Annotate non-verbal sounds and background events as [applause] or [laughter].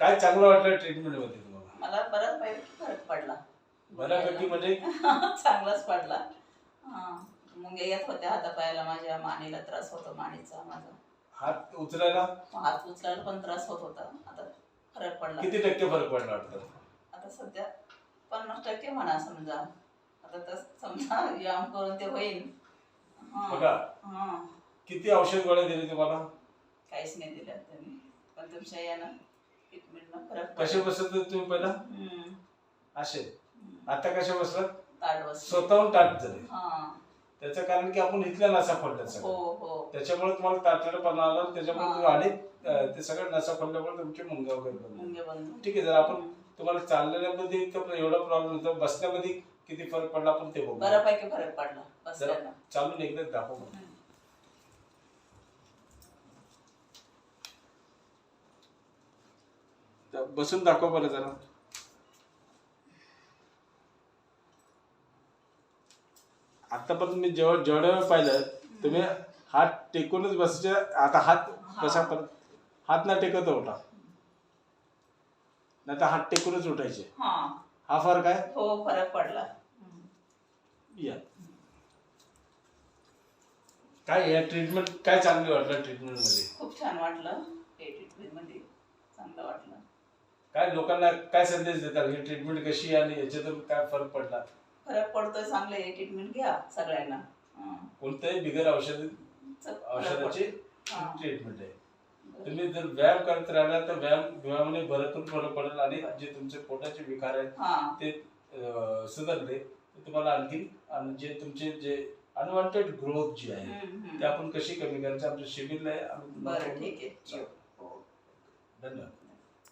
काय चांगलं वाटलं ट्रीटमेंटमध्ये तुम्हाला? मला बऱ्याचपैकी फरक पडला. बऱ्यापैकी म्हणजे [laughs] चांगलाच पडला. हा. मुंग्या येत होत्या हातापायाला माझ्या मानेला त्रास होतो मानेचा माझा. हात उचलायला? हात उचलायला पण त्रास होत होता. आता फरक पडला. किती टक्के फरक पडला वाटतं? आता सध्या पन्नास टक्के म्हणा समजा. आता तर समजा [laughs] व्यायाम करून ते होईल. हा. बघा. हा. किती औषध गोळ्या दिली तुम्हाला? काहीच नाही दिलं त्यांनी. पण तुमच्या यानं कसे बसत होते तुम्ही पहिला. असे. आता कसे बसलात? ताट बसली. स्वतःहून टाट झाले. हा. त्याचं कारण की आपण इथल्या नसा फोडल्यात हो हो. त्याच्यामुळे तुम्हाला ताटलेपणा आला त्याच्यामुळे. तुम्ही आणि ते सगळं नसा फोडल्यामुळे तुमचे मुंग्या वगैरे मुंगे बंद ठीक आहे जर आपण तुम्हाला चाललेल्यामध्ये इतकं एवढा प्रॉब्लेम होता बसण्यामध्ये किती फरक पडला आपण ते बघू बऱ्यापैकी फरक पडला चालून एकदा दाखव मला. हम्म. तर बसून दाखव बरं जरा. आतापर्यंत मी जेव्हा जेवढ्या वेळ पाहिलं तुम्ही हात टेकूनच बसायचे आता हात कसा परत. हात ना टेकत उठा नाही तर हात टेकूनच उठायचे. हा. फरक आहे? हो फरक पडला. या. काय या ट्रीटमेंट काय चांगली वाटलं ट्रीटमेंटमध्ये? खूप छान वाटलं. हे ट्रीटमेंटमध्ये चांगलं वाटलं. काय लोकांना काय संदेश देतात? ही ट्रीटमेंट कशी आहे आणि याच्यातून काय फरक पडला? फरक पडतोय चांगलं हे ट्रीटमेंट घ्या सगळ्यांना. कोणत्याही बिगर औषध औषधाची. ट्रीटमेंट आहे. तुम्ही जर व्यायाम करत राहिला तर व्यायाम व्यायामाने भरतून फरक पडेल आणि जे तुमचे पोटाचे विकार आहेत ते सुधारले तुम्हाला आणखी आणि जे तुमचे जे अनवॉन्टेड ग्रोथ जी आहे. ते आपण कशी कमी करायची? आमच्या शिबिरला आहे. धन्यवाद.